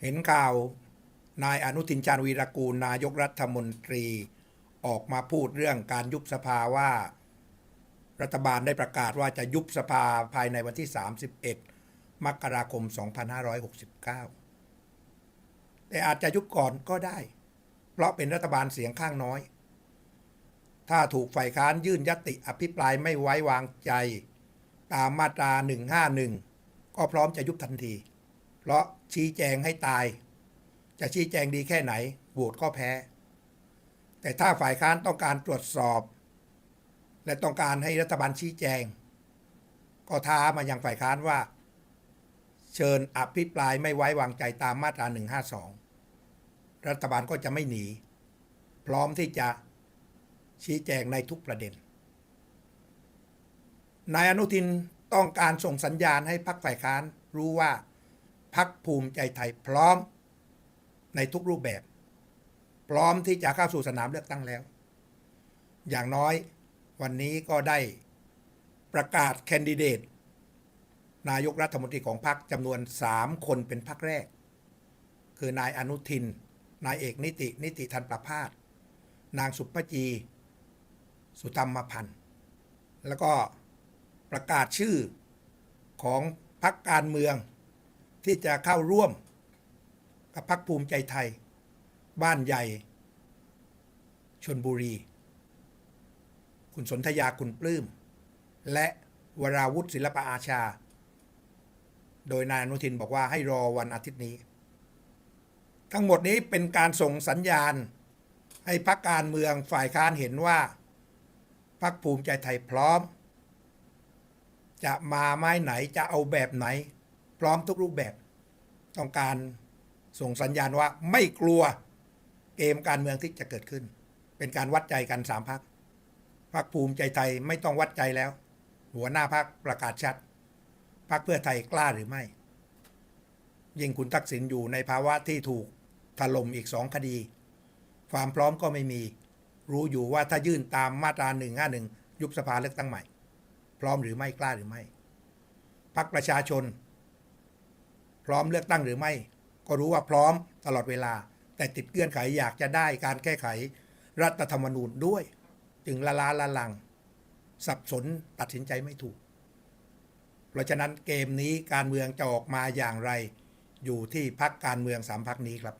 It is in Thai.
เห็นข่าวนายอนุทินชาญวีรกูลนายกรัฐมนตรี ออกมาพูดเรื่องการยุบสภาว่า รัฐบาลได้ประกาศว่าจะยุบสภาภายในวันที่ 31 มกราคม 2569 แต่อาจจะยุบก่อนก็ได้ เพราะเป็นรัฐบาลเสียงข้างน้อย ถ้าถูกฝ่ายค้านยื่นยติอภิปรายไม่ไว้วางใจ ตามมาตรา 151 ก็พร้อมจะยุบทันที เพราะชี้แจงให้ตาย จะชี้แจงดีแค่ไหนโหวตก็แพ้ แต่ถ้าฝ่ายค้านต้องการตรวจสอบ และต้องการให้รัฐบาลชี้แจง ก็ท้ามายังฝ่ายค้านว่า เชิญอภิปรายไม่ไว้วางใจตามมาตรา 152 รัฐบาลก็จะไม่หนี พร้อมที่จะชี้แจงในทุกประเด็น นายอนุทินต้องการส่งสัญญาณให้พรรคฝ่ายค้านรู้ว่า พรรคภูมิใจไทยพร้อมในทุกรูปแบบ พร้อมที่จะเข้าสู่สนามเลือกตั้งแล้ว อย่างน้อยวันนี้ก็ได้ประกาศแคนดิเดต นายกรัฐมนตรีของพรรคจำนวน 3 คนเป็นพรรคแรก คือนายอนุทิน นายเอกนิติ นิติทันประพาสนางสุปจี สุธรรมพันธ์ แล้วก็ประกาศชื่อของพรรคการเมือง ที่จะเข้าร่วม กับพรรคภูมิใจไทย บ้านใหญ่ชนบุรี คุณสนธยาคุณปลื้ม และวราวุฒิศิลปอาชา โดยนายอนุทินบอกว่าให้รอวันอาทิตย์นี้ ทั้งหมดนี้เป็นการส่งสัญญาณ ให้พรรคการเมืองฝ่ายค้านเห็นว่าพรรคภูมิใจไทยพร้อม จะมาไม้ไหนจะเอาแบบไหน พร้อมทุกรูปแบบ ต้องการส่งสัญญาณว่าไม่กลัวเกมการเมืองที่จะเกิดขึ้น เป็นการวัดใจกันสามพักพรรคภูมิใจไทยไม่ต้องวัดใจแล้ว หัวหน้าพักประกาศชัดพรรคเพื่อไทยกล้าหรือไม่ ยิ่งคุณทักษิณอยู่ในภาวะที่ถูกถล่มอีกสองคดี ความพร้อมก็ไม่มี รู้อยู่ว่าถ้ายื่นตามมาตรา1 5 1ยุบสภาเลือกตั้งใหม่ พร้อมหรือไม่กล้าหรือไม่พักประชาชน พร้อมเลือกตั้งหรือไม่ ก็รู้ว่าพร้อมตลอดเวลา แต่ติดเงื่อนไขอยากจะได้การแก้ไข รัฐธรรมนูญด้วย จึงละลาละลัง สับสนตัดสินใจไม่ถูก เพราะฉะนั้นเกมนี้การเมืองจะออกมาอย่างไร อยู่ที่พักการเมืองสามพักนี้ครับ